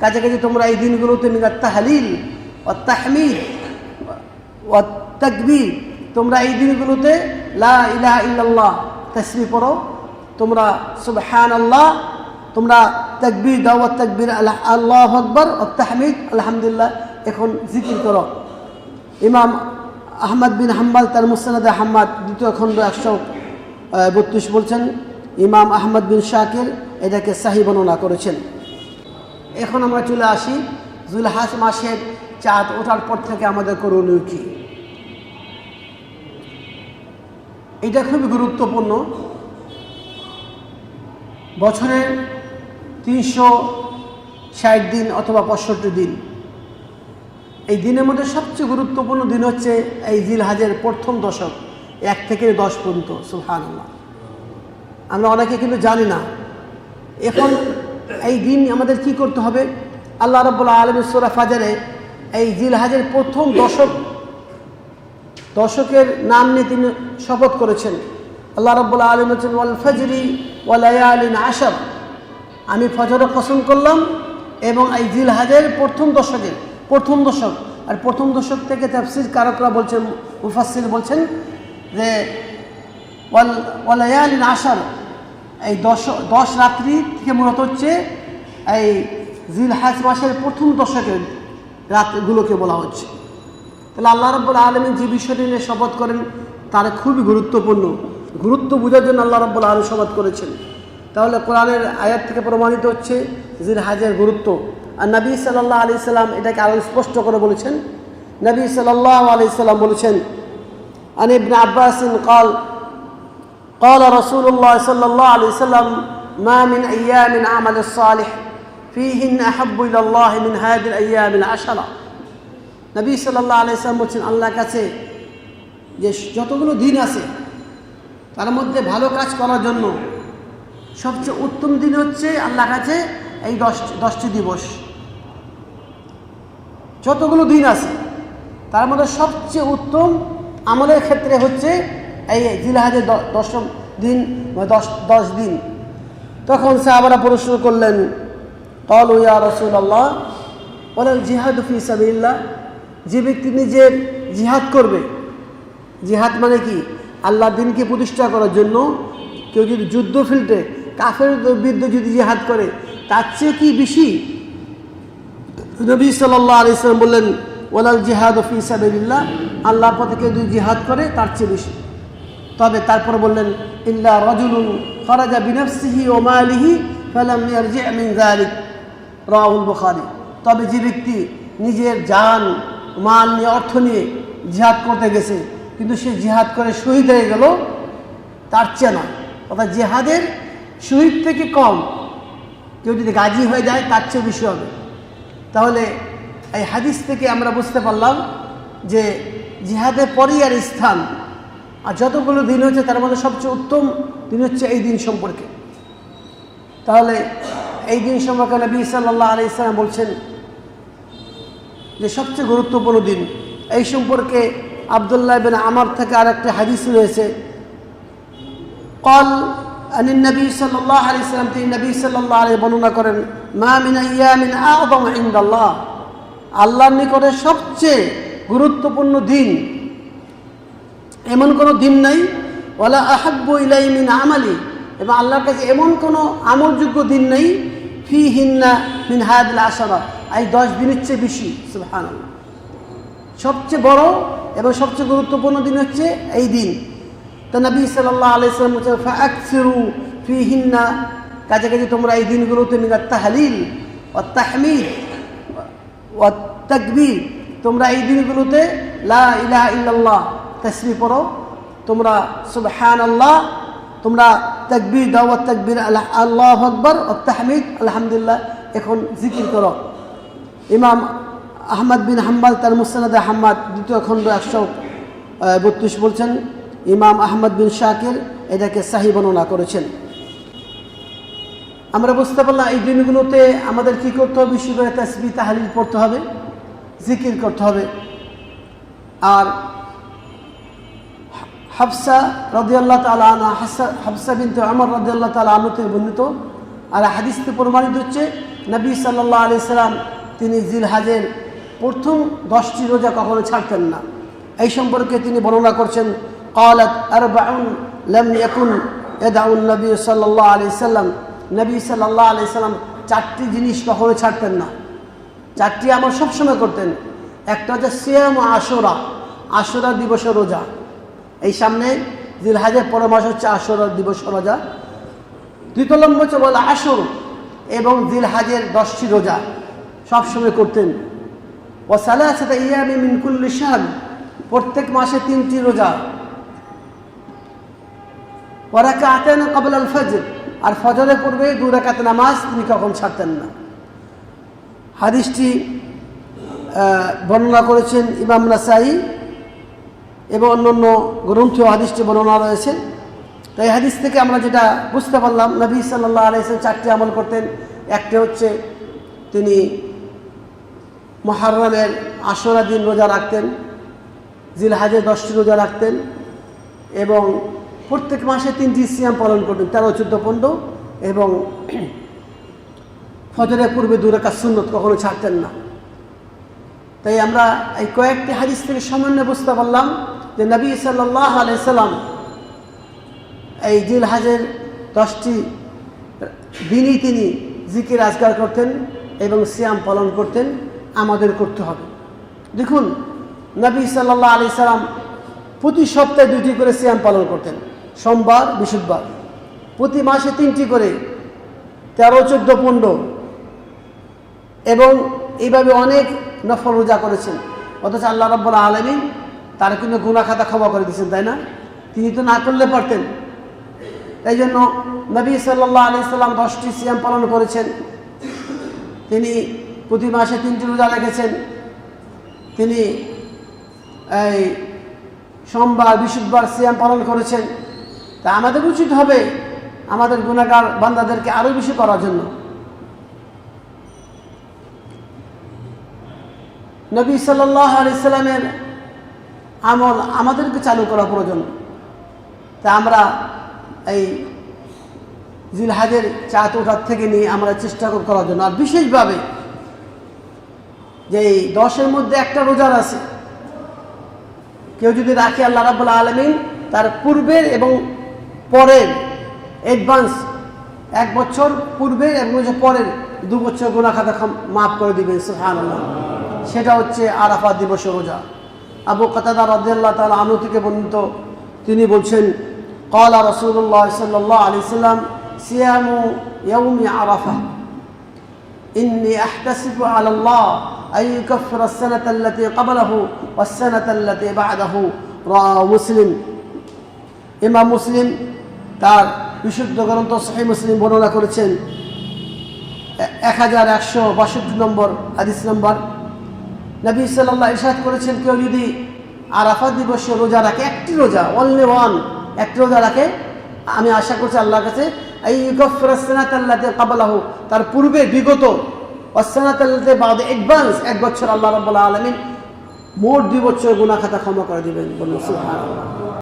কাছে কাছে তোমরা এই দিনগুলোতে মিনাত তাহলিল ও তাহমিদ ও তাকবীর। তোমরা এই দিনগুলোতে লা তসবি পড়ো। তোমরা সুবহান আল্লাহ তোমরা তাকবীর দাও তাকবীর, আল্লাহ আল্লাহ আকবর ও তাহমিদ, আলহামদুলিল্লাহ, এখন জিকির করো। ইমাম আহমদ বিন হাম্বাল, তার মুসনাদ আহম্মদ দ্বিতীয় খণ্ড একশো বত্রিশ বলছেন, ইমাম আহমদ বিন শাকির এটাকে সাহি বর্ণনা করেছেন। এখন আমরা চলে আসি জুলহাস মাসের চাঁদ ওঠার পর থেকে আমাদের করণীয় কী? এটা খুবই গুরুত্বপূর্ণ। বছরের তিনশো ষাট দিন অথবা পঁয়ষট্টি দিন। এই দিনের মধ্যে সবচেয়ে গুরুত্বপূর্ণ দিন হচ্ছে এই জিলহাজের প্রথম দশক, এক থেকে দশ পর্যন্ত সুহান আমরা অনেকে কিন্তু জানি না। এখন এই দিন আমাদের কি করতে হবে? আল্লাহ রব্বুল্লা আলম সোরা ফাজারে এই জিলহাজের প্রথম দশক, দশকের নাম নিয়ে তিনি শপথ করেছেন। আল্লাহ রব্বুল্লা আলম হচ্ছেন ওয়াল ফজরি ওয়ালায়ালিন আশাব আমি ফজরে কসম করলাম এবং এই জিলহাজের প্রথম দশকের প্রথম দশক, আর প্রথম দশক থেকে তাফসির কারকরা বলছেন মুফাসির বলছেন যে, ওয়াল ওয়ালায়ালিন আশার। এই দশ দশ রাত্রি থেকে মূলত হচ্ছে এই জিলহাজ মাসের প্রথম দশকের রাতগুলোকে বলা হচ্ছে। তাহলে আল্লাহ রব্বুল আলমী যে বিষয়টি নিয়ে শপথ করেন, তার খুবই গুরুত্বপূর্ণ। গুরুত্ব বোঝার জন্য আল্লাহ রব্বুল আলম শপথ করেছেন। তাহলে কোরআনের আয়াত থেকে প্রমাণিত হচ্ছে জিল হাজের গুরুত্ব। আর নবী সাল্লাহ আলি সাল্লাম এটাকে আরও স্পষ্ট করে বলেছেন। নবী সাল্লাহ আলি সাল্লাম বলেছেন, আন আব্বাসিন আব্বাস قال قال رسول الله صلى الله عليه وسلم ما من أيام عمل الصالح فيهن أحب إلى الله من هذه الأيام العشرة নবী সাল্লাহ আলাইসলাম বলছেন আল্লাহর কাছে যে যতগুলো দিন আছে তার মধ্যে ভালো কাজ করার জন্য সবচেয়ে উত্তম দিন হচ্ছে আল্লাহ কাছে এই দশ দশটি দিবস যতগুলো দিন আছে তার মধ্যে সবচেয়ে উত্তম আমলের ক্ষেত্রে হচ্ছে এই জিলাহাজের দশম দিন দশ দশ দিন। তখন সাহাবারা প্রশ্ন করলেন, কল ইয়া রসুল আল্লাহ বলেন জিহাদ ফি সাবিল্লাহ যে ব্যক্তি নিজের জিহাদ করবে, জিহাদ মানে কি? আল্লাহ দিনকে প্রতিষ্ঠা করার জন্য কেউ যদি যুদ্ধ ফিল্ডে কাফের বিরুদ্ধে যদি জিহাদ করে, তার চেয়ে কি বেশি? নবী সাল্লাহ আলিয়াল্লাম বললেন ওলাল জিহাদ ফি সাবিল্লাহ আল্লাহ পথে কেউ যদি জিহাদ করে, তার চেয়ে বেশি। তবে তারপর বললেন, ইল্লা রজুলুন খরাজা বিনফসিহি ও মালিহি ফালাম যালিক। রাহুল বুখারী। তবে যে ব্যক্তি নিজের জান, মাল নিয়ে অর্থ নিয়ে জিহাদ করতে গেছে, কিন্তু সে জিহাদ করে শহীদ হয়ে গেল, তার চেয়ে না। অর্থাৎ জেহাদের শহীদ থেকে কম কেউ যদি গাজী হয়ে যায়, তার চেয়ে বেশি হবে। তাহলে এই হাদিস থেকে আমরা বুঝতে পারলাম যে জিহাদের পরই আর স্থান আর যতগুলো দিন হচ্ছে তার মধ্যে সবচেয়ে উত্তম দিন হচ্ছে এই দিন সম্পর্কে। তাহলে এই দিন সম্পর্কে নবী সাল্লাহ আলি ইসলাম বলছেন যে সবচেয়ে গুরুত্বপূর্ণ দিন, এই সম্পর্কে আবদুল্লাহ বিন আমার থেকে আর একটা হাদিস রয়েছে। কল আনি নবী সাল্লাহ আলি সাল্লাম, তিনি নবী সাল্লাহ আলী বর্ণনা করেন, মা মিন ইয়ামিন নিকটে সবচেয়ে গুরুত্বপূর্ণ দিন এমন কোনো দিন নাই। ওলা আহাব্বু ইলাই মিন আমালি। এবং আল্লাহর কাছে এমন কোনো আমলযোগ্য দিন নেই। ফি হিন্না মিন হায়াদুল আশারা। এই দশ দিনের চেয়ে বেশি সুহান সবচেয়ে বড় এবং সবচেয়ে গুরুত্বপূর্ণ দিন হচ্ছে এই দিন। তো নবী সাল্লাহ আলাইসালাম হচ্ছে ফাকসিরু ফি হিন্না কাছে কাছে তোমরা এই দিনগুলোতে মিনাত তাহলিল ও তাহমিদ ও তাকবীর। তোমরা এই দিনগুলোতে লা ইলাহা ইল্লাল্লাহ তসবি পড়ো। তোমরা সুবহান আল্লাহ তোমরা তকবির, দাওয়াত, তকবির, আল্লাহ আল্লাহ আকবর, ও তাহমিদ, আলহামদুলিল্লাহ, এখন জিকির করো। ইমাম আহমদ বিন হাম্বাল তার মুসনাদ আহম্মদ দ্বিতীয় খণ্ড একশো বত্রিশ বলছেন, ইমাম আহমদ বিন শাকির এটাকে সাহি বর্ণনা করেছেন। আমরা বুঝতে পারলাম এই দিনগুলোতে আমাদের কি করতে হবে বেশি তসবি, তাহালিল পড়তে হবে, জিকির করতে হবে। আর হাফসা রদিয়াল্লাহ তালা আনা হাসা হাফসা বিনতে আমার রদিয়াল্লাহ তালা আনুতে বর্ণিত আর হাদিসতে প্রমাণিত হচ্ছে নবী সাল্লাহ আলি সাল্লাম তিনি জিলহাজের প্রথম দশটি রোজা কখনো ছাড়তেন না এই সম্পর্কে তিনি বর্ণনা করছেন قالت أربع لم يكن يدعو النبي صلى الله عليه وسلم নবী সাল্লাহ আলি সাল্লাম চারটি জিনিস কখনো ছাড়তেন না চারটি আমল সবসময় করতেন একটা হচ্ছে সিয়াম ও আশোরা আশোরা দিবস রোজা এই সামনে জিলহাজের পরের মাস হচ্ছে আসর দিবস রোজা। দ্বিতীয় নম্বর হচ্ছে বলে আসর এবং জিলহাজের দশটি রোজা সবসময় করতেন। ও সালে আছে তা ইয়ামি মিনকুল্লি শাহ প্রত্যেক মাসে তিনটি রোজা। ওরাকে আতেন কবল আল ফজর আর ফজরের পূর্বে দু রাকাত নামাজ তিনি কখন ছাড়তেন না। হাদিসটি বর্ণনা করেছেন ইমাম নাসাই এবং অন্যান্য গ্রন্থ হাদিসটি বর্ণনা রয়েছে। তো এই হাদিস থেকে আমরা যেটা বুঝতে পারলাম, নবী সাল্লাহ আলাইসলাম চারটি আমল করতেন। একটা হচ্ছে তিনি মহারমের আশরা দিন রোজা রাখতেন জিলহাজে দশটি রোজা রাখতেন এবং প্রত্যেক মাসে তিনটি সিয়াম পালন করতেন, তেরো, চোদ্দ, পনেরো এবং ফজরের পূর্বে দুরাকা সুন্নত কখনো ছাড়তেন না। তাই আমরা এই কয়েকটি হাদিস থেকে সামান্য বুঝতে পারলাম যে নবী সাল্লাহ আলাইসাল্লাম এই জিল হাজের দশটি দিনই তিনি জিকির আজগার করতেন এবং সিয়াম পালন করতেন, আমাদের করতে হবে। দেখুন, নবী সাল্লাহ আলি সাল্লাম প্রতি সপ্তাহে দুটি করে সিয়াম পালন করতেন, সোমবার, বৃহস্পতিবার। প্রতি মাসে তিনটি করে, তেরো, চোদ্দ, পনেরো। এবং এইভাবে অনেক নফল রোজা করেছেন। অথচ আল্লাহ রব্বুল আলমিন তার কিন্তু গুনা খাতা ক্ষমা করে দিয়েছেন, তাই না? তিনি তো না করলে পারতেন। এই জন্য নবী সাল্লাহ আলি সাল্লাম দশটি সিয়াম পালন করেছেন। তিনি প্রতি মাসে তিনটি রোজা রেখেছেন। তিনি এই সোমবার, বৃহস্পতিবার সিয়াম পালন করেছেন। তা আমাদের উচিত হবে আমাদের গুণাগার বান্দাদেরকে আরও বেশি করার জন্য। নবী সাল্লাহ আলিয়াল্লামের আমল আমাদেরকে চালু করা প্রয়োজন। তা আমরা এই জিলহাজের চাঁদ ওঠার থেকে নিয়ে আমরা চেষ্টা করার জন্য। আর বিশেষভাবে যে এই দশের মধ্যে একটা রোজার আছে, কেউ যদি রাখে আল্লাহ রাবুল আলমিন, তার পূর্বের এবং পরের অ্যাডভান্স এক বছর পূর্বের হচ্ছে পরের দু বছর গুণা খাতা মাফ করে দিবেন সেটা হচ্ছে আরাফা দিবস রোজা। আবু কাতাদা রাদিয়াল্লাহ তাআলা আনু থেকে বর্ণিত তিনি বলছেন قال رسول الله صلى الله عليه وسلم صيام يوم عرفة إني أحتسب على الله أن يكفر السنة التي قبله والسنة التي بعده رواه مسلم ইমাম মুসলিম তার বিশুদ্ধ গ্রন্থ সহি মুসলিম বর্ণনা করেছেন এক হাজার একশো বাষট্টি নম্বর হাদিস নম্বর নবী সাল্লাহ ইসাদ করেছেন কেউ যদি আরাফা দিবসে রোজা রাখে, একটি রোজা অনলি ওয়ান একটি রোজা রাখে, আমি আশা করছি আল্লাহর কাছে এই গফরাসনাত আল্লাহ কাবালাহু তার পূর্বে বিগত অসনাত আল্লাহতে বাদ অ্যাডভান্স এক বছর আল্লাহ রব্বুল্লাহ আলমিন মোট দুই বছর গুনা খাতা ক্ষমা করে দেবেন বলুন, সুবহানাল্লাহ।